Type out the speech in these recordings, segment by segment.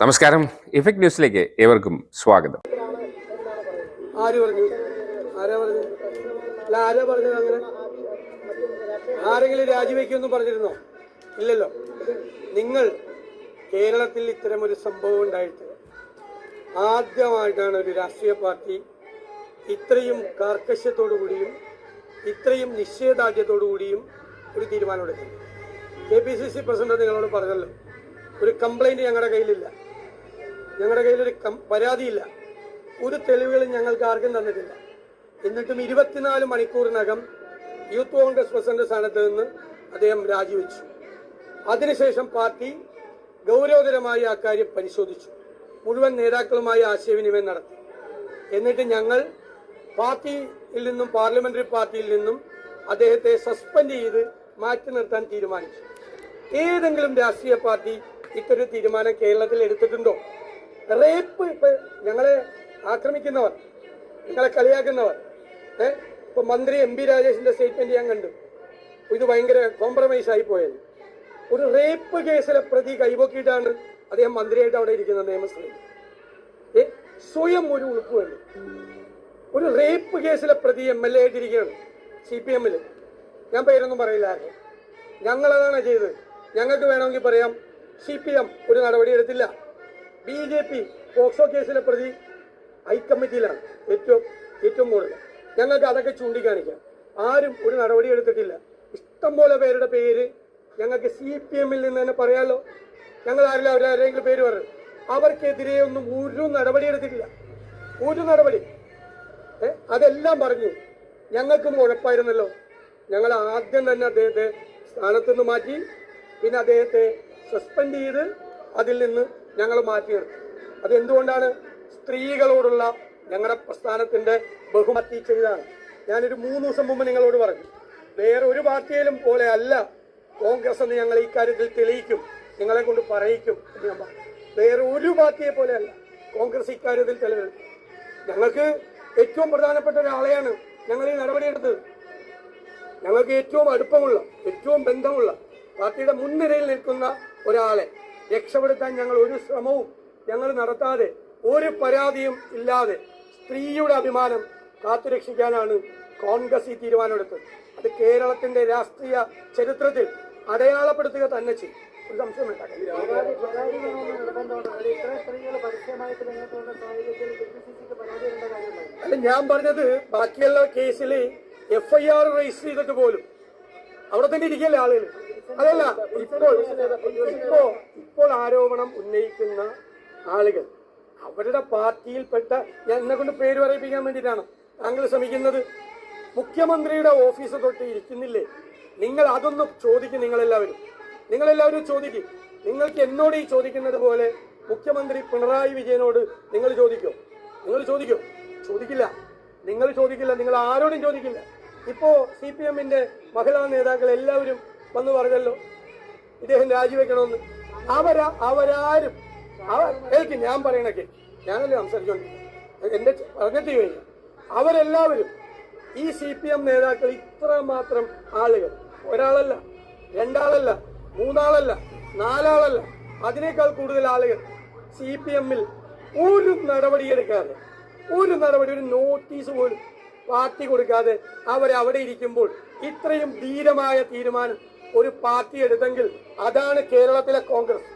നമസ്കാരം. ഇഫക്ട് ന്യൂസിലേക്ക് ഏവർക്കും സ്വാഗതം. ആര് പറഞ്ഞു? ആരാ പറഞ്ഞു അല്ല ആരാ അങ്ങനെ? ആരെങ്കിലും രാജിവെക്കുമെന്ന് പറഞ്ഞിരുന്നോ? ഇല്ലല്ലോ. നിങ്ങൾ കേരളത്തിൽ ഇത്തരം ഒരു സംഭവം ഉണ്ടായിട്ട് ആദ്യമായിട്ടാണ് ഒരു രാഷ്ട്രീയ പാർട്ടി ഇത്രയും കാർക്കശ്യത്തോടു കൂടിയും ഇത്രയും നിശ്ചയദാർഢ്യത്തോടു കൂടിയും ഒരു തീരുമാനമെടുക്കുന്നത് K P C C president നിങ്ങളോട് പറഞ്ഞല്ലോ ഒരു കംപ്ലൈന്റ് ഞങ്ങളുടെ കയ്യിലില്ല. ഞങ്ങളുടെ കയ്യിലൊരു പരാതിയില്ല. ഒരു തെളിവുകളും ഞങ്ങൾക്ക് ആർക്കും തന്നിട്ടില്ല. എന്നിട്ടും ഇരുപത്തിനാല് മണിക്കൂറിനകം യൂത്ത് കോൺഗ്രസ് പ്രസിഡന്റ് സ്ഥാനത്ത് നിന്ന് അദ്ദേഹം രാജിവെച്ചു. അതിനുശേഷം പാർട്ടി ഗൗരവതരമായി ആ കാര്യം പരിശോധിച്ചു. മുഴുവൻ നേതാക്കളുമായി ആശയവിനിമയം നടത്തി. എന്നിട്ട് ഞങ്ങൾ പാർട്ടിയിൽ നിന്നും പാർലമെന്ററി പാർട്ടിയിൽ നിന്നും അദ്ദേഹത്തെ സസ്പെൻഡ് ചെയ്ത് മാറ്റി നിർത്താൻ തീരുമാനിച്ചു. ഏതെങ്കിലും രാഷ്ട്രീയ പാർട്ടി ഇത്തരം തീരുമാനം കേരളത്തിൽ എടുത്തിട്ടുണ്ടോ? റേപ്പ് ഇപ്പൊ ഞങ്ങളെ ആക്രമിക്കുന്നവർ ഞങ്ങളെ കളിയാക്കുന്നവർ. ഏ? ഇപ്പൊ മന്ത്രി എം പി രാജേഷിന്റെ സ്റ്റേറ്റ്മെന്റ് ഞാൻ കണ്ടു. ഇത് ഭയങ്കര കോംപ്രമൈസ് ആയി പോയത് ഒരു റേപ്പ് കേസിലെ പ്രതി കൈപൊക്കിയിട്ടാണ് അദ്ദേഹം മന്ത്രിയായിട്ട് അവിടെ ഇരിക്കുന്നത് നിയമസഭയിൽ. ഏ? സ്വയം ഒരു ഉളുപ്പ് വേണ്ടി ഒരു റേപ്പ് കേസിലെ പ്രതി എം എൽ എ ആയിട്ടിരിക്കുകയാണ് സി പി എമ്മിൽ ഞാൻ പേരൊന്നും പറയില്ല ആരെ. ഞങ്ങളതാണ് ചെയ്തത്. ഞങ്ങൾക്ക് വേണമെങ്കിൽ പറയാം സി പി എം ഒരു നടപടി എടുത്തില്ല ബി ജെ പി പോക്സോ കേസിലെ പ്രതി ഹൈക്കമ്മിറ്റിയിലാണ് ഏറ്റവും ഏറ്റവും കൂടുതൽ. ഞങ്ങൾക്ക് അതൊക്കെ ചൂണ്ടിക്കാണിക്കാം. ആരും ഒരു നടപടി എടുത്തിട്ടില്ല. ഇഷ്ടംപോലെ പേരുടെ പേര് ഞങ്ങൾക്ക് സി പി എമ്മിൽ നിന്ന് തന്നെ പറയാമല്ലോ ഞങ്ങൾ ആരില്ല അവരാരെങ്കിലും പേര് പറഞ്ഞു അവർക്കെതിരെ ഒന്നും ഒരു നടപടി എടുത്തിട്ടില്ല. ഒരു നടപടി. അതെല്ലാം പറഞ്ഞു. ഞങ്ങൾക്കും ഉഴപ്പായിരുന്നല്ലോ ഞങ്ങൾ ആദ്യം തന്നെ അദ്ദേഹത്തെ സ്ഥാനത്തുനിന്ന് മാറ്റി പിന്നെ അദ്ദേഹത്തെ സസ്പെൻഡ് ചെയ്ത് അതിൽ നിന്ന് ഞങ്ങൾ മാറ്റി നിർത്തി അതെന്തുകൊണ്ടാണ്? സ്ത്രീകളോടുള്ള ഞങ്ങളുടെ പ്രസ്ഥാനത്തിന്റെ ബഹുമതി ചെയ്താണ് ഞാനൊരു മൂന്ന് ദിവസം മുമ്പ് നിങ്ങളോട് പറഞ്ഞു വേറെ ഒരു പാർട്ടിയിലും പോലെ അല്ല കോൺഗ്രസ് എന്ന് ഞങ്ങൾ ഇക്കാര്യത്തിൽ കാര്യത്തിൽ തെളിയിക്കും നിങ്ങളെ കൊണ്ട് പറയിക്കും എന്ന് ഞാൻ പറഞ്ഞു. വേറെ ഒരു പാർട്ടിയെ പോലെ അല്ല കോൺഗ്രസ് ഇക്കാര്യത്തിൽ തെളിവ് ഞങ്ങൾക്ക് ഏറ്റവും പ്രധാനപ്പെട്ട ഒരാളെയാണ് ഞങ്ങൾ ഈ നടപടിയെടുത്തത് ഞങ്ങൾക്ക് ഏറ്റവും അടുപ്പമുള്ള ഏറ്റവും ബന്ധമുള്ള പാർട്ടിയുടെ മുൻനിരയിൽ നിൽക്കുന്ന ഒരാളെ രക്ഷപ്പെടുത്താൻ ഞങ്ങൾ ഒരു ശ്രമവും ഞങ്ങൾ നടത്താതെ ഒരു പരാതിയും ഇല്ലാതെ സ്ത്രീയുടെ അഭിമാനം കാത്തുരക്ഷിക്കാനാണ് കോൺഗ്രസ് ഈ തീരുമാനമെടുത്തത്. അത് കേരളത്തിന്റെ രാഷ്ട്രീയ ചരിത്രത്തിൽ അടയാളപ്പെടുത്തുക തന്നെ ചെയ്യും. ഒരു സംശയം അല്ല ഞാൻ പറഞ്ഞത് ബാക്കിയുള്ള കേസിൽ എഫ്ഐആർ രജിസ്റ്റർ ചെയ്തിട്ട് പോലും അവിടെ തന്നെ ഇരിക്കല്ലേ ആളുകൾ അതല്ല ഇപ്പോൾ ഇപ്പോ ഇപ്പോൾ ആരോപണം ഉന്നയിക്കുന്ന ആളുകൾ അവരുടെ പാർട്ടിയിൽപ്പെട്ട ഞാൻ എന്നെ കൊണ്ട് പേര് പറയിപ്പിക്കാൻ വേണ്ടിയിട്ടാണ് താങ്കൾ ശ്രമിക്കുന്നത്. മുഖ്യമന്ത്രിയുടെ ഓഫീസ് തൊട്ട് ഇരിക്കുന്നില്ലേ? നിങ്ങൾ അതൊന്ന് ചോദിക്കും നിങ്ങളെല്ലാവരും. നിങ്ങളെല്ലാവരും ചോദിക്കും. നിങ്ങൾക്ക് എന്നോട് ഈ ചോദിക്കുന്നത് പോലെ മുഖ്യമന്ത്രി പിണറായി വിജയനോട് നിങ്ങൾ ചോദിക്കോ? നിങ്ങൾ ചോദിക്കോ? ചോദിക്കില്ല. നിങ്ങൾ ചോദിക്കില്ല. നിങ്ങൾ ആരോടും ചോദിക്കില്ല. ഇപ്പോ സി പി എമ്മിന്റെ മഹിളാ നേതാക്കൾ എല്ലാവരും വന്ന് പറഞ്ഞല്ലോ. ഇദ്ദേഹം രാജിവെക്കണമെന്ന്. അവരാ അവരാരും. കേൾക്ക് ഞാൻ പറയണൊക്കെ ഞാനല്ലേ സംസാരിച്ചോണ്ടിരിക്കുന്നത് എന്റെ പറഞ്ഞിട്ട് കഴിഞ്ഞു അവരെല്ലാവരും ഈ സി പി എം നേതാക്കൾ ഇത്ര മാത്രം ആളുകൾ. ഒരാളല്ല രണ്ടാളല്ല മൂന്നാളല്ല നാലാളല്ല. അതിനേക്കാൾ കൂടുതൽ ആളുകൾ സി പി എമ്മിൽ ഒരു നടപടിയെടുക്കാതെ ഒരു നടപടി ഒരു നോട്ടീസ് പോലും പാർട്ടി കൊടുക്കാതെ അവരവിടെ ഇരിക്കുമ്പോൾ ഇത്രയും ധീരമായ തീരുമാനം ഒരു പാർട്ടി എടുത്തെങ്കിൽ അതാണ് കേരളത്തിലെ കോൺഗ്രസ്.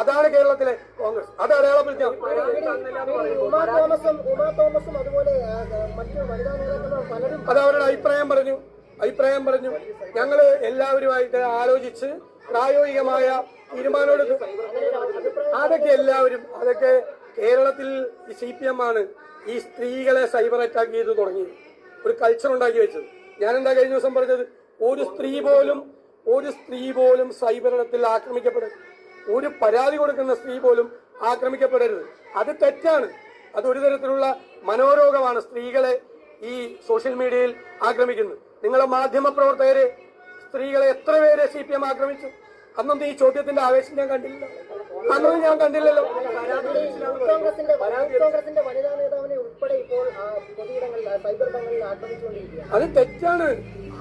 അതാണ് കേരളത്തിലെ കോൺഗ്രസ്. അത് അടയാളപ്പെടുത്താം ഉമാ തോമസും ഉമാ തോമസും അതുപോലെ മറ്റു വനിതാ നേതാക്കളും പലരും അത് അവരുടെ അഭിപ്രായം പറഞ്ഞു. അഭിപ്രായം പറഞ്ഞു. ഞങ്ങൾ എല്ലാവരുമായിട്ട് ആലോചിച്ച് പ്രായോഗികമായ തീരുമാനമെടുത്തു അതൊക്കെ എല്ലാവരും അതൊക്കെ കേരളത്തിൽ സി പി എം ആണ് ഈ സ്ത്രീകളെ സൈബർ അറ്റാക്ക് ചെയ്ത് തുടങ്ങിയത്. ഒരു കൾച്ചർ ഉണ്ടാക്കി വെച്ചത്. ഞാൻ എന്താ കഴിഞ്ഞ ദിവസം പറഞ്ഞത്? ഒരു സ്ത്രീ പോലും ഒരു സ്ത്രീ പോലും സൈബർ ഇടത്തിൽ ആക്രമിക്കപ്പെടരുത്. ഒരു പരാതി കൊടുക്കുന്ന സ്ത്രീ പോലും ആക്രമിക്കപ്പെടരുത്. അത് തെറ്റാണ്. അത് ഒരു തരത്തിലുള്ള മനോരോഗമാണ് സ്ത്രീകളെ ഈ സോഷ്യൽ മീഡിയയിൽ ആക്രമിക്കുന്നത്. നിങ്ങളെ മാധ്യമ പ്രവർത്തകരെ സ്ത്രീകളെ എത്ര പേരെ സി പി എം ആക്രമിച്ചു? അന്നൊന്നും ഈ ചോദ്യത്തിന്റെ ആവേശം ഞാൻ കണ്ടില്ല. അന്നൊന്നും ഞാൻ കണ്ടില്ലല്ലോ. അത് തെറ്റാണ്.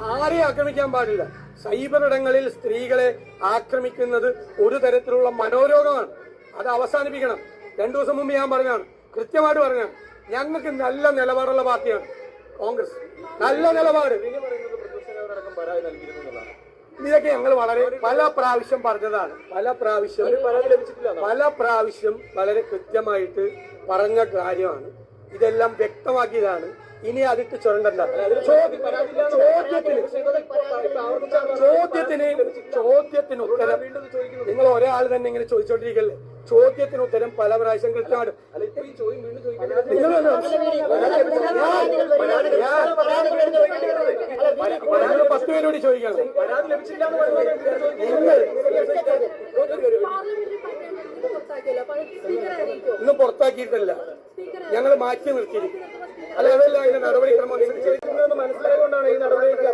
ആരെയും ആക്രമിക്കാൻ പാടില്ല. സൈബർ ഇടങ്ങളിൽ സ്ത്രീകളെ ആക്രമിക്കുന്നത് ഒരു തരത്തിലുള്ള മനോരോഗമാണ്. അത് അവസാനിപ്പിക്കണം. രണ്ടു ദിവസം മുമ്പ് ഞാൻ പറഞ്ഞാണ് കൃത്യമായിട്ട് പറഞ്ഞാണ് ഞങ്ങൾക്ക് നല്ല നിലപാടുള്ള പാർട്ടിയാണ് കോൺഗ്രസ്. നല്ല നിലപാട്. ഇതൊക്കെ ഞങ്ങൾ വളരെ പല പ്രാവശ്യം പറഞ്ഞതാണ്. പല പ്രാവശ്യം പല പ്രാവശ്യം വളരെ കൃത്യമായിട്ട് പറഞ്ഞ കാര്യമാണ്. ഇതെല്ലാം വ്യക്തമാക്കിയതാണ്. ഇനി അതിട്ട് ചുരണ്ടല്ല. ചോദ്യത്തിന് ചോദ്യത്തിന് ചോദ്യത്തിന് ഉത്തരം. നിങ്ങൾ ഒരാൾ തന്നെ ഇങ്ങനെ ചോദിച്ചോണ്ടിരിക്കല്ലേ? ചോദ്യത്തിന് ഉത്തരം പല പ്രാവശ്യം കൃത്യമായിട്ട്. നിങ്ങൾ പത്ത് പേരോട് ചോദിക്കണം. ഇന്ന് പുറത്താക്കിയിട്ടില്ല. ഞങ്ങൾ മാറ്റി നിർത്തിയിരിക്കും അല്ല അതല്ല അതിന്റെ നടപടിക്രമം അനുസരിച്ച് മനസ്സിലായതുകൊണ്ടാണ് ഈ നടപടിയിലേക്ക്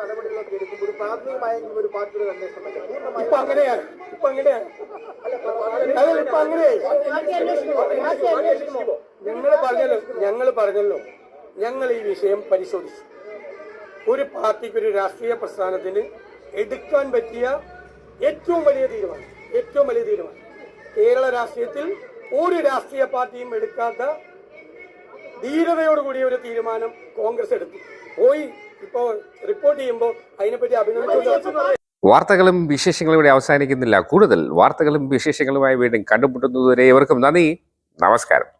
നടപടികളൊക്കെ എടുക്കുമ്പോൾ ഒരു പ്രാഥമികമായെങ്കിലും ഒരു പാർട്ടിയുടെ അന്വേഷണം വേണ്ടേ? പൂർണമായും ഇപ്പൊ അങ്ങനെയാണ്. ഇപ്പൊ അങ്ങനെയാണ്. അതല്ല ഇപ്പൊ അങ്ങനെയായി. ഞങ്ങൾ പറഞ്ഞല്ലോ ഞങ്ങൾ പറഞ്ഞല്ലോ. ഞങ്ങൾ ഈ വിഷയം പരിശോധിച്ചു. ഒരു പാർട്ടിക്ക് ഒരു രാഷ്ട്രീയ പ്രസ്ഥാനത്തിന് എടുക്കാൻ പറ്റിയ ഏറ്റവും വലിയ തീരുമാനം ഏറ്റവും വലിയ തീരുമാനം. കേരള രാഷ്ട്രീയത്തിൽ ഒരു രാഷ്ട്രീയ പാർട്ടിയും എടുക്കാത്ത ധീരതയോടുകൂടിയ ഒരു തീരുമാനം കോൺഗ്രസ് എടുത്തു. പോയി. ഇപ്പോ റിപ്പോർട്ട് ചെയ്യുമ്പോൾ അതിനെപ്പറ്റി അഭിനന്ദിച്ചു വാർത്തകളും വിശേഷങ്ങളും ഇവിടെ അവസാനിക്കുന്നില്ല. കൂടുതൽ വാർത്തകളും വിശേഷങ്ങളുമായി വീണ്ടും കണ്ടുമുട്ടുന്നതുവരെ ഇവർക്കും നന്ദി. നമസ്കാരം.